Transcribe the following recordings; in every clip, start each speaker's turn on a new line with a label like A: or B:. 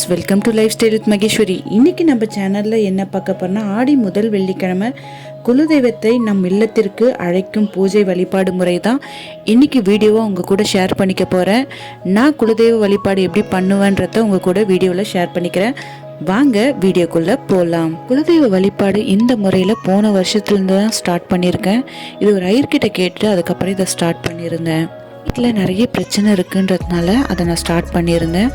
A: Friends welcome to life style with Maheswari. இன்றைக்கி நம்ம சேனலில் என்ன பார்க்க போறோம்னா ஆடி முதல் வெள்ளிக்கிழமை குலதெய்வத்தை நம் இல்லத்திற்கு அழைக்கும் பூஜை வழிபாடு முறை தான் இன்றைக்கி வீடியோவை உங்கள் கூட ஷேர் பண்ணிக்க போகிறேன் நான் குலதெய்வ வழிபாடு எப்படி பண்ணுவேன்றத உங்கள் கூட வீடியோவில் ஷேர் பண்ணிக்கிறேன். வாங்க வீடியோக்குள்ளே போகலாம் குலதெய்வ வழிபாடு இந்த முறையில் போன வருஷத்துலேருந்து தான் ஸ்டார்ட் பண்ணியிருக்கேன். இது ஒரு ஐயர்கிட்ட கேட்டு அதுக்கப்புறம் இதை ஸ்டார்ட் பண்ணியிருந்தேன். வீட்டில் நிறைய பிரச்சனை இருக்குன்றதுனால அதை நான் ஸ்டார்ட் பண்ணியிருந்தேன்.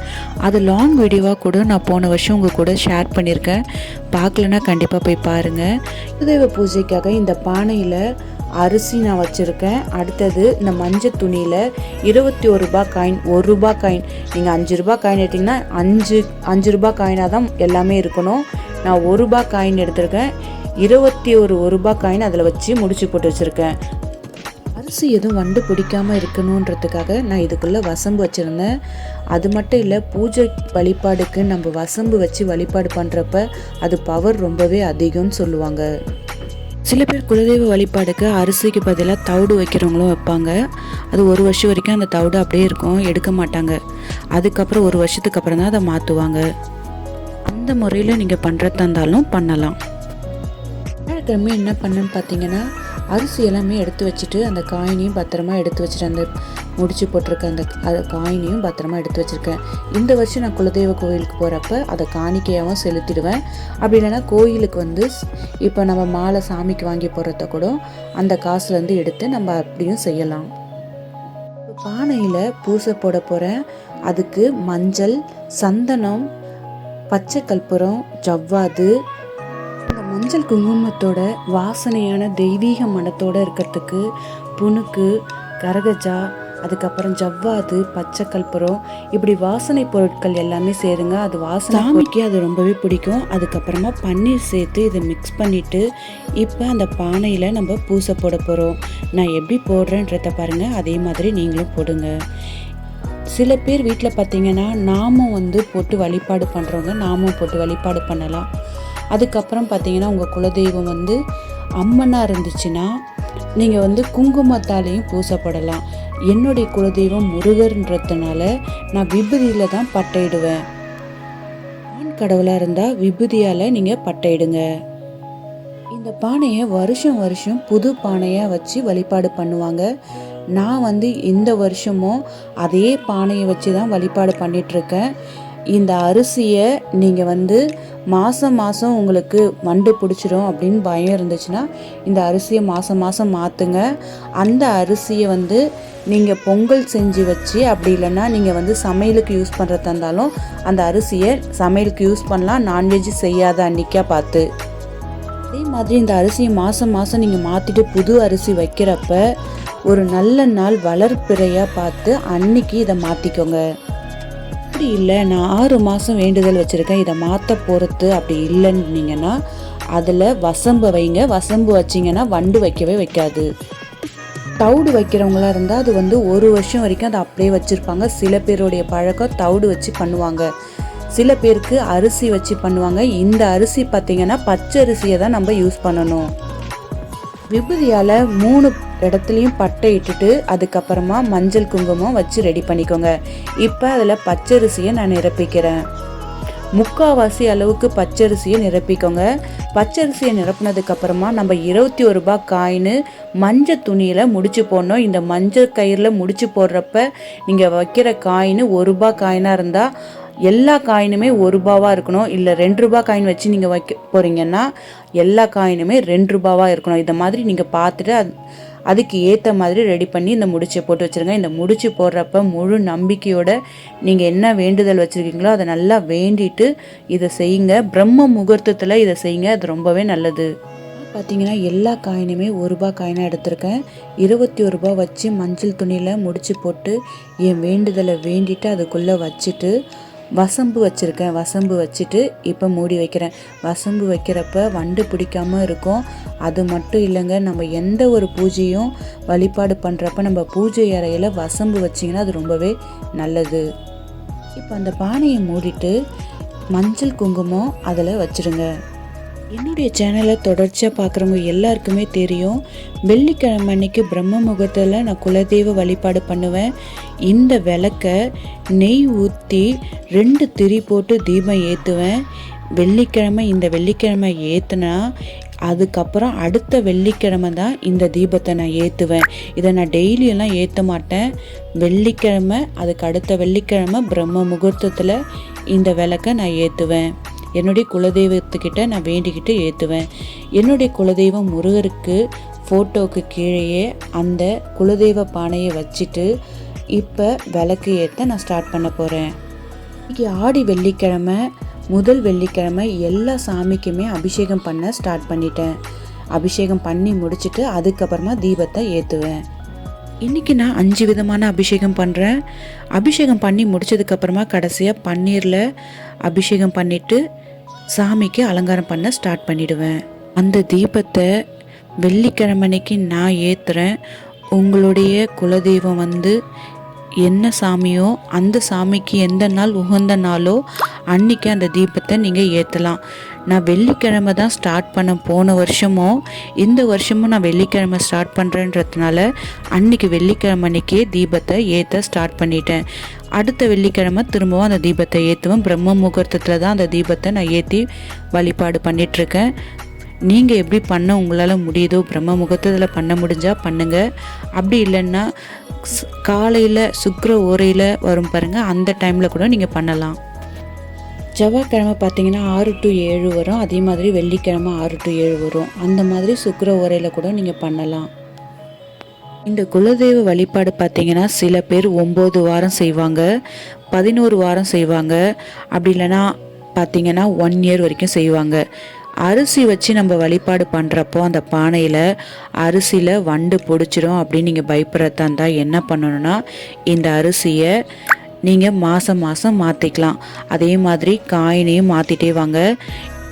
A: அது லாங் வீடியோவாக கூட நான் போன வருஷம் உங்கள் கூட ஷேர் பண்ணியிருக்கேன். பார்க்கலன்னா கண்டிப்பாக போய் பாருங்கள் குலதெய்வ பூஜைக்காக இந்த பானையில் அரிசி நான் வச்சுருக்கேன். அடுத்தது இந்த மஞ்சள் துணியில் இருபத்தி ஒரு ரூபா காயின் ஒரு ரூபா காயின் நீங்கள் அஞ்சு ரூபா காயின் எடுத்திங்கன்னா அஞ்சு அஞ்சு ரூபா காயினாக தான் எல்லாமே இருக்கணும். நான் ஒரு ரூபா காயின் எடுத்திருக்கேன். இருபத்தி ஒரு ஒரு ரூபா காயின் அதில் வச்சு முடிச்சு போட்டு வச்சுருக்கேன். அரிசி எதுவும் வண்டு பிடிக்காம இருக்கணுன்றதுக்காக நான் இதுக்குள்ளே வசம்பு வச்சுருந்தேன். அது மட்டும் இல்லை பூஜை வழிபாடுக்கு நம்ம வசம்பு வச்சு வழிபாடு பண்ணுறப்ப அது பவர் ரொம்பவே அதிகம்னு சொல்லுவாங்க. சில பேர் குலதெய்வ வழிபாடுக்கு அரிசிக்கு பதிலாக தவிடு வைக்கிறவங்களும் வைப்பாங்க. அது ஒரு வருஷம் வரைக்கும் அந்த தவிடு அப்படியே இருக்கும் எடுக்க மாட்டாங்க. அதுக்கப்புறம் ஒரு வருஷத்துக்கு அப்புறம் தான் அதை மாற்றுவாங்க அந்த முறையில் நீங்கள் பண்ணுறதா இருந்தாலும் பண்ணலாம். வியாழக்கிழமை என்ன பண்ணுன்னு பார்த்தீங்கன்னா அரிசி எல்லாமே எடுத்து வச்சுட்டு அந்த காயினையும் பத்திரமா எடுத்து வச்சுட்டு அந்த முடிச்சு போட்டிருக்க அந்த அது காயினையும் பத்திரமா எடுத்து வச்சுருக்கேன். இந்த வருஷம் நான் குலதெய்வ கோயிலுக்கு போகிறப்ப அதை காணிக்கையாகவும் செலுத்திடுவேன். அப்படி இல்லைன்னா கோயிலுக்கு வந்து இப்போ நம்ம மாலை சாமிக்கு வாங்கி போகிறத கூட அந்த காசுலேருந்து எடுத்து நம்ம அப்படியும் செய்யலாம். பானையில் பூசை போட போகிறேன் அதுக்கு மஞ்சள் சந்தனம் பச்சை கற்பூரம் ஜவ்வாது மஞ்சள் குங்குமத்தோட வாசனையான தெய்வீக மனத்தோட இருக்கிறதுக்கு புனுக்கு கரகஜா அதுக்கப்புறம் ஜவ்வாது பச்சை கற்பூரம் இப்படி வாசனை பொருட்கள் எல்லாமே சேருங்க. அது வாசனை சாமிக்கு அது ரொம்பவே பிடிக்கும். அதுக்கப்புறமா பன்னீர் சேர்த்து இதை மிக்ஸ் பண்ணிட்டு இப்போ அந்த பானையில் நம்ம பூசை போட போகிறோம் நான் எப்படி போடுறேன்றத பாருங்கள் அதே மாதிரி நீங்களும் போடுங்க. சில பேர் வீட்டில் பார்த்தீங்கன்னா நாமும் வந்து போட்டு வழிபாடு பண்ணுறவங்க நாமும் போட்டு வழிபாடு பண்ணலாம். அதுக்கப்புறம் பார்த்தீங்கன்னா உங்கள் குலதெய்வம் வந்து அம்மனாக இருந்துச்சுன்னா நீங்கள் வந்து குங்குமத்தாலேயும் பூசப்படலாம். என்னுடைய குலதெய்வம் முருகர்ன்றதுனால நான் விபூதியில் தான் பட்டையிடுவேன். ஆண் கடவுளாக இருந்தால் விபூதியால் நீங்கள் பட்டையிடுங்க. இந்த பானையை வருஷம் வருஷம் புது பானையாக வச்சு வழிபாடு பண்ணுவாங்க. நான் வந்து இந்த வருஷமும் அதே பானையை வச்சு தான் வழிபாடு பண்ணிகிட்ருக்கேன் இந்த அரிசியை நீங்கள் வந்து மாதம் மாதம் உங்களுக்கு வண்டு பிடிச்சிரும் அப்படின்னு பயம் இருந்துச்சுன்னா இந்த அரிசியை மாதம் மாதம் மாற்றுங்க அந்த அரிசியை வந்து நீங்கள் பொங்கல் செஞ்சு வச்சு அப்படி இல்லைன்னா நீங்கள் வந்து சமையலுக்கு யூஸ் பண்ணுறதா இருந்தாலும் அந்த அரிசியை சமையலுக்கு யூஸ் பண்ணலாம் நான்வெஜ் செய்யாத அன்னைக்கா பார்த்து. அதே மாதிரி இந்த அரிசியை மாதம் மாதம் நீங்கள் மாற்றிட்டு புது அரிசி வைக்கிறப்ப ஒரு நல்ல நாள் வளர்ப்பிறையாக பார்த்து அன்னைக்கு இதை மாற்றிக்கோங்க அப்படி இல்லை நான் ஆறு மாதம் வேண்டுதல் வச்சுருக்கேன். இதை மாற்ற போகிறது அப்படி இல்லைன்னீங்கன்னா அதில் வசம்பு வைங்க. வசம்பு வச்சிங்கன்னா வண்டு வைக்கவே வைக்காது. தவிடு வைக்கிறவங்களா இருந்தால் அது வந்து ஒரு வருஷம் வரைக்கும் அதை அப்படியே வச்சுருப்பாங்க. சில பேருடைய பழக்கம் தவிடு வச்சு பண்ணுவாங்க. சில பேருக்கு அரிசி வச்சு பண்ணுவாங்க. இந்த அரிசி பார்த்திங்கன்னா பச்சை அரிசியை தான் நம்ம யூஸ் பண்ணணும். விபூதியால் மூணு இடத்துலையும் பட்டை இட்டுட்டு அதுக்கப்புறமா மஞ்சள் குங்குமம் வச்சு ரெடி பண்ணிக்கோங்க. இப்போ அதில் பச்சரிசியை நான் நிரப்பிக்கிறேன். முக்காவாசி அளவுக்கு பச்சரிசியை நிரப்பிக்கோங்க. பச்சரிசியை நிரப்புனதுக்கப்புறமா நம்ம இருபத்தி ஒரு ரூபாய் காயின் மஞ்சள் துணியில் முடிச்சு போடணும். இந்த மஞ்சள் கயிறில் முடிச்சு போடுறப்ப நீங்கள் வைக்கிற காயின் ஒரு ரூபா காயினாக இருந்தால் எல்லா காயினுமே ஒரு ரூபாவாக இருக்கணும். இல்லை ரெண்டு ரூபா காயின் வச்சு நீங்கள் வைக்க போகிறீங்கன்னா எல்லா காயினுமே ரெண்டு ரூபாவாக இருக்கணும். இந்த மாதிரி நீங்கள் பார்த்துட்டு அது அதுக்கு ஏற்ற மாதிரி ரெடி பண்ணி இந்த முடிச்சை போட்டு வச்சுருங்க. இந்த முடிச்சு போடுறப்ப முழு நம்பிக்கையோட நீங்கள் என்ன வேண்டுதல் வச்சுருக்கீங்களோ அதை நல்லா வேண்டிட்டு இதை செய்யுங்க. பிரம்ம முகூர்த்தத்தில் இதை செய்யுங்க. அது ரொம்பவே நல்லது. பார்த்தீங்கன்னா எல்லா காயினுமே ஒரு ரூபா காயினாக எடுத்திருக்கேன். இருபத்தி ஒரு ரூபா வச்சு மஞ்சள் துணியில் முடிச்சு போட்டு என் வேண்டுதலை வேண்டிட்டு அதுக்குள்ளே வச்சுட்டு வசம்பு வச்சுருக்கேன். வசம்பு வச்சுட்டு இப்போ மூடி வைக்கிறேன். வசம்பு வைக்கிறப்ப வண்டு பிடிக்காம இருக்கும். அது மட்டும் இல்லைங்க நம்ம எந்த ஒரு பூஜையும் வழிபாடு பண்ணுறப்ப நம்ம பூஜை அறையில் வசம்பு வச்சிங்கன்னா அது ரொம்பவே நல்லது. இப்போ அந்த பானையை மூடிட்டு மஞ்சள் குங்குமம் அதில் வச்சுருங்க என்னுடைய சேனலை தொடர்ச்சியாக பார்க்குறவங்க எல்லாருக்குமே தெரியும். வெள்ளிக்கிழமை அன்னைக்கு பிரம்ம முகூர்த்தத்தில் நான் குலதெய்வ வழிபாடு பண்ணுவேன். இந்த விளக்கை நெய் ஊற்றி ரெண்டு திரி போட்டு தீபம் ஏற்றுவேன் வெள்ளிக்கிழமை இந்த வெள்ளிக்கிழமை ஏற்றுனா அதுக்கப்புறம் அடுத்த வெள்ளிக்கிழமை தான் இந்த தீபத்தை நான் ஏற்றுவேன் இதை நான் டெய்லியெல்லாம் ஏற்ற மாட்டேன். வெள்ளிக்கிழமை அதுக்கு அடுத்த வெள்ளிக்கிழமை பிரம்ம முகூர்த்தத்தில் இந்த விளக்கை நான் ஏற்றுவேன் என்னுடைய குலதெய்வத்துக்கிட்ட நான் வேண்டிக்கிட்டு ஏற்றுவேன் என்னுடைய குலதெய்வம் முருகருக்கு ஃபோட்டோவுக்கு கீழேயே அந்த குலதெய்வ பானையை வச்சுட்டு இப்போ விளக்கு ஏற்ற நான் ஸ்டார்ட் பண்ண போகிறேன் இன்றைக்கி ஆடி வெள்ளிக்கிழமை முதல் வெள்ளிக்கிழமை எல்லா சாமிக்குமே அபிஷேகம் பண்ண ஸ்டார்ட் பண்ணிட்டேன். அபிஷேகம் பண்ணி முடிச்சுட்டு அதுக்கப்புறமா தீபத்தை ஏற்றுவேன் இன்றைக்கி நான் அஞ்சு விதமான அபிஷேகம் பண்ணுறேன் அபிஷேகம் பண்ணி முடிச்சதுக்கப்புறமா கடைசியாக பன்னீரில் அபிஷேகம் பண்ணிவிட்டு சாமிக்கு அலங்காரம் பண்ண ஸ்டார்ட் பண்ணிடுவேன். அந்த தீபத்தை வெள்ளிக்கிழமைக்கு நான் ஏற்றுறேன் உங்களுடைய குலதெய்வம் வந்து என்ன சாமியோ அந்த சாமிக்கு எந்த நாள் உகந்த நாளோ அன்னைக்கு அந்த தீபத்தை நீங்கள் ஏற்றலாம் நான் வெள்ளிக்கிழமை தான் ஸ்டார்ட் பண்ண போன வருஷமும் இந்த வருஷமும் நான் வெள்ளிக்கிழமை ஸ்டார்ட் பண்ணுறேன்றதுனால அன்னைக்கு வெள்ளிக்கிழமை அன்னைக்கே தீபத்தை ஏற்ற ஸ்டார்ட் பண்ணிட்டேன். அடுத்த வெள்ளிக்கிழமை திரும்பவும் அந்த தீபத்தை ஏற்றுவேன் பிரம்ம முகூர்த்தத்தில் தான் அந்த தீபத்தை நான் ஏற்றி வழிபாடு பண்ணிகிட்ருக்கேன் நீங்கள் எப்படி பண்ண உங்களால் முடியுதோ பிரம்ம முகூர்த்தத்தில் பண்ண முடிஞ்சால் பண்ணுங்கள் அப்படி இல்லைன்னா காலையில் சுக்கர ஓரையில் வரும் பாருங்கள் அந்த டைமில் கூட நீங்கள் பண்ணலாம். செவ்வாய்க்கிழமை பார்த்தீங்கன்னா ஆறு டு ஏழு வரும். அதே மாதிரி வெள்ளிக்கிழமை ஆறு டு ஏழு வரும். அந்த மாதிரி சுக்கர ஓரையில் கூட நீங்கள் பண்ணலாம். இந்த குலதெய்வ வழிபாடு பார்த்தீங்கன்னா சில பேர் ஒம்பது வாரம் செய்வாங்க பதினோரு வாரம் செய்வாங்க. அப்படி இல்லைன்னா பார்த்தீங்கன்னா ஒன் இயர் வரைக்கும் செய்வாங்க. அரிசி வச்சு நம்ம வழிபாடு பண்ணுறப்போ அந்த பானையில் அரிசியில் வண்டு பிடிச்சிரும் அப்படின்னு நீங்கள் பயப்படுறதா இருந்தால் என்ன பண்ணணும்னா இந்த அரிசியை நீங்கள் மாதம் மாதம் மாற்றிக்கலாம் அதே மாதிரி காயினையும் மாற்றிட்டே வாங்க.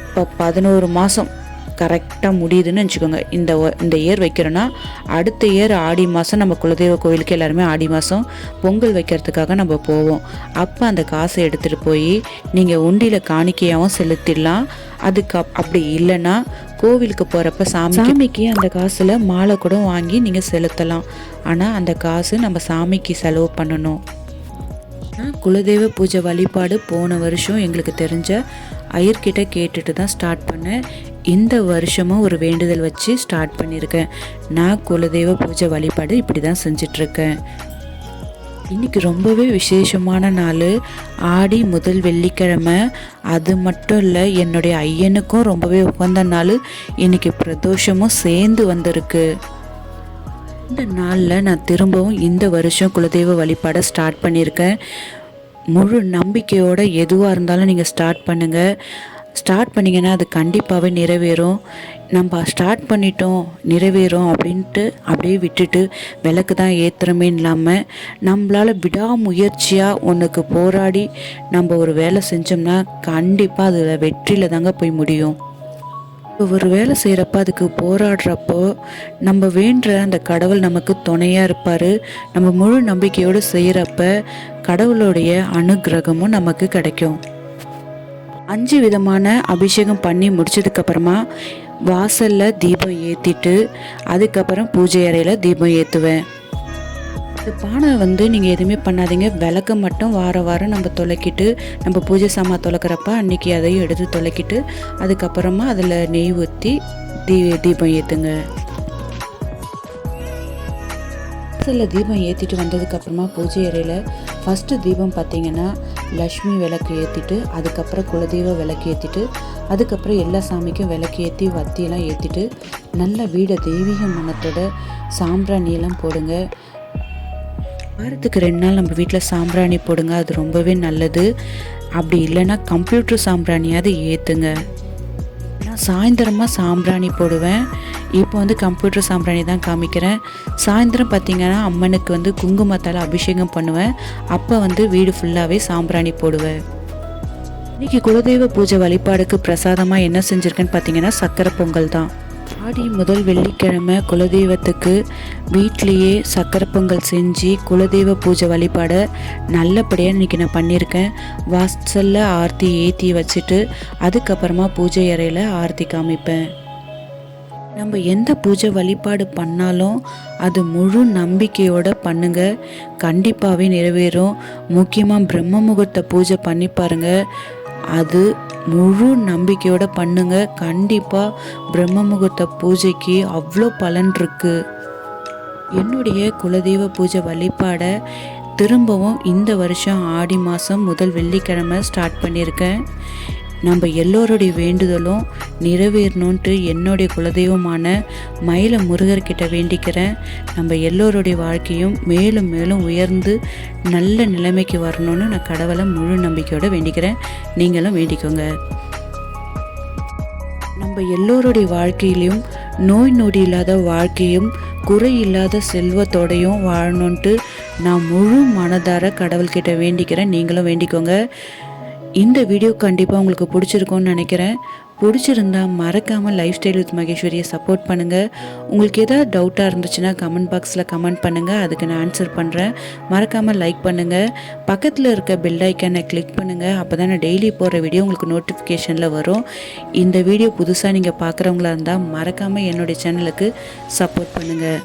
A: இப்போ பதினோரு மாதம் கரெக்டாக முடியுதுன்னு வச்சுக்கோங்க. இந்த இந்த இயர் வைக்கிறோன்னா அடுத்த இயர் ஆடி மாதம் நம்ம குலதெய்வ கோயிலுக்கு எல்லாருமே ஆடி மாதம் பொங்கல் வைக்கிறதுக்காக நம்ம போவோம். அப்போ அந்த காசை எடுத்துகிட்டு போய் நீங்கள் உண்டியில் காணிக்கையாகவும் செலுத்திடலாம். அதுக்கு அப்- அப்படி இல்லைன்னா கோவிலுக்கு போகிறப்ப சாமி சாமிக்கு அந்த காசில் மாலை கூட வாங்கி நீங்கள் செலுத்தலாம். ஆனால் அந்த காசு நம்ம சாமிக்கு செலவு பண்ணணும். குலதெய்வ பூஜை வழிபாடு போன வருஷம் எங்களுக்கு தெரிஞ்ச ஐயர்கிட்ட கேட்டுட்டு தான் ஸ்டார்ட் பண்ணேன். இந்த வருஷமும் ஒரு வேண்டுதல் வச்சு ஸ்டார்ட் பண்ணியிருக்கேன் நான் குலதெய்வ பூஜை வழிபாடு இப்படி தான் செஞ்சிட்ருக்கேன். இன்னைக்கு ரொம்பவே விசேஷமான நாள். ஆடி முதல் வெள்ளிக்கிழமை. அது மட்டும் இல்லை என்னுடைய ஐயனுக்கும் ரொம்பவே உகந்த நாள். இன்றைக்கி பிரதோஷமும் சேர்ந்து வந்திருக்கு. இந்த நாளில் நான் திரும்பவும் இந்த வருஷம் குலதெய்வ வழிபாடை ஸ்டார்ட் பண்ணியிருக்கேன் முழு நம்பிக்கையோடு எதுவாக இருந்தாலும் நீங்கள் ஸ்டார்ட் பண்ணுங்கள் ஸ்டார்ட் பண்ணிங்கன்னா அது கண்டிப்பாகவே நிறைவேறும். நம்ம ஸ்டார்ட் பண்ணிட்டோம் நிறைவேறும் அப்படின்ட்டு அப்படியே விட்டுட்டு விளக்கு தான் ஏற்றுறமே இல்லாமல் நம்மளால் விடாமுயற்சியாக ஒன்றுக்கு போராடி நம்ம ஒரு வேலை செஞ்சோம்னா கண்டிப்பாக அதில் வெற்றியில் தாங்க போய் முடியும். இப்போ ஒரு வேலை செய்கிறப்ப அதுக்கு போராடுறப்போ நம்ம வேண்டுற அந்த கடவுள் நமக்கு துணையாக இருப்பார். நம்ம முழு நம்பிக்கையோடு செய்கிறப்ப கடவுளுடைய அனுக்கிரகமும் நமக்கு கிடைக்கும். அஞ்சு விதமான அபிஷேகம் பண்ணி முடிச்சதுக்கப்புறமா வாசலில் தீபம் ஏற்றிட்டு அதுக்கப்புறம் பூஜை அறையில் தீபம் ஏற்றுவேன் இந்த பானை வந்து நீங்கள் எதுவுமே பண்ணாதீங்க. விளக்க மட்டும் வார வாரம் நம்ம தொலைக்கிட்டு நம்ம பூஜை சாமா தொலைக்கிறப்ப அன்னைக்கு அதையும் எடுத்து தொலைக்கிட்டு அதுக்கப்புறமா அதில் நெய் ஊற்றி தீ தீபம் ஏற்றுங்க வாசலில் தீபம் ஏற்றிட்டு வந்ததுக்கப்புறமா பூஜை அறையில் ஃபஸ்ட்டு தீபம் பார்த்தீங்கன்னா லக்ஷ்மி விளக்கு ஏற்றிட்டு அதுக்கப்புறம் குலதெய்வ விளக்கு ஏற்றிட்டு அதுக்கப்புறம் எல்லா சாமிக்கும் விளக்கு ஏற்றி வத்தியெல்லாம் ஏற்றிட்டு நல்ல வீடை தெய்வீக மனத்தோட சாம்பிராணியெல்லாம் போடுங்க. வாரத்துக்கு ரெண்டு நாள் நம்ம வீட்டில் சாம்பிராணி போடுங்க அது ரொம்பவே நல்லது. அப்படி இல்லைன்னா கம்ப்யூட்டர் சாம்பிராணியாவது ஏற்றுங்க நான் சாயந்தரமாக சாம்பிராணி போடுவேன். இப்போ வந்து கம்ப்யூட்டர் சாம்பிராணி தான் காமிக்கிறேன். சாயந்தரம் பார்த்தீங்கன்னா அம்மனுக்கு வந்து குங்குமத்தால் அபிஷேகம் பண்ணுவேன். அப்போ வந்து வீடு ஃபுல்லாகவே சாம்பிராணி போடுவேன். இன்னைக்கு குலதெய்வ பூஜை வழிபாடுக்கு பிரசாதமாக என்ன செஞ்சுருக்கேன்னு பார்த்தீங்கன்னா சக்கரை பொங்கல் தான். ஆடி முதல் வெள்ளிக்கிழமை குலதெய்வத்துக்கு வீட்லேயே சக்கரை பொங்கல் செஞ்சு குலதெய்வ பூஜை வழிபாடை நல்லபடியாக இன்றைக்கி நான் பண்ணியிருக்கேன். வாசலில் ஆர்த்தி ஏற்றி வச்சுட்டு அதுக்கப்புறமா பூஜை அறையில் ஆர்த்தி காமிப்பேன். நம்ம எந்த பூஜை வழிபாடு பண்ணாலும் அது முழு நம்பிக்கையோடு பண்ணுங்க. கண்டிப்பாகவே நிறைவேறும். முக்கியமாக பிரம்ம முகூர்த்த பூஜை பண்ணி பாருங்கள் அது முழு நம்பிக்கையோட பண்ணுங்க. கண்டிப்பாக பிரம்ம முகூர்த்த பூஜைக்கு அவ்வளோ பலன் இருக்கு. என்னுடைய குலதெய்வ பூஜை வழிபாடை திரும்பவும் இந்த வருஷம் ஆடி மாதம் முதல் வெள்ளிக்கிழமை ஸ்டார்ட் பண்ணியிருக்கேன். நம்ம எல்லோருடைய வேண்டுதலும் நிறைவேறணுன்ட்டு என்னுடைய குலதெய்வமான மயில முருகர்கிட்ட வேண்டிக்கிறேன். நம்ம எல்லோருடைய வாழ்க்கையும் மேலும் மேலும் உயர்ந்து நல்ல நிலைமைக்கு வரணும்னு நான் கடவுளை முழு நம்பிக்கையோடு வேண்டிக்கிறேன். நீங்களும் வேண்டிக்கோங்க. நம்ம எல்லோருடைய வாழ்க்கையிலையும் நோய் நொடி இல்லாத வாழ்க்கையும் குறை இல்லாத செல்வத்தோடையும் வாழணுன்ட்டு நான் முழு மனதார கடவுள்கிட்ட வேண்டிக்கிறேன். நீங்களும் வேண்டிக்கோங்க. இந்த வீடியோ கண்டிப்பாக உங்களுக்கு பிடிச்சிருக்கும்னு நினைக்கிறேன். பிடிச்சிருந்தா மறக்காமல் லைஃப் ஸ்டைல் வித் மகேஸ்வரியை சப்போர்ட் பண்ணுங்கள் உங்களுக்கு ஏதாவது டவுட்டாக இருந்துச்சுன்னா கமெண்ட் பாக்ஸில் கமெண்ட் பண்ணுங்கள் அதுக்கு நான் ஆன்சர் பண்ணுறேன் மறக்காமல் லைக் பண்ணுங்கள் பக்கத்தில் இருக்க பெல் ஐக்கானை கிளிக் பண்ணுங்கள் அப்போ தான் நான் டெய்லி போடுற வீடியோ உங்களுக்கு நோட்டிஃபிகேஷனில் வரும். இந்த வீடியோ புதுசாக நீங்கள் பார்க்குறவங்களா இருந்தால் மறக்காமல் என்னுடைய சேனலுக்கு சப்போர்ட் பண்ணுங்கள்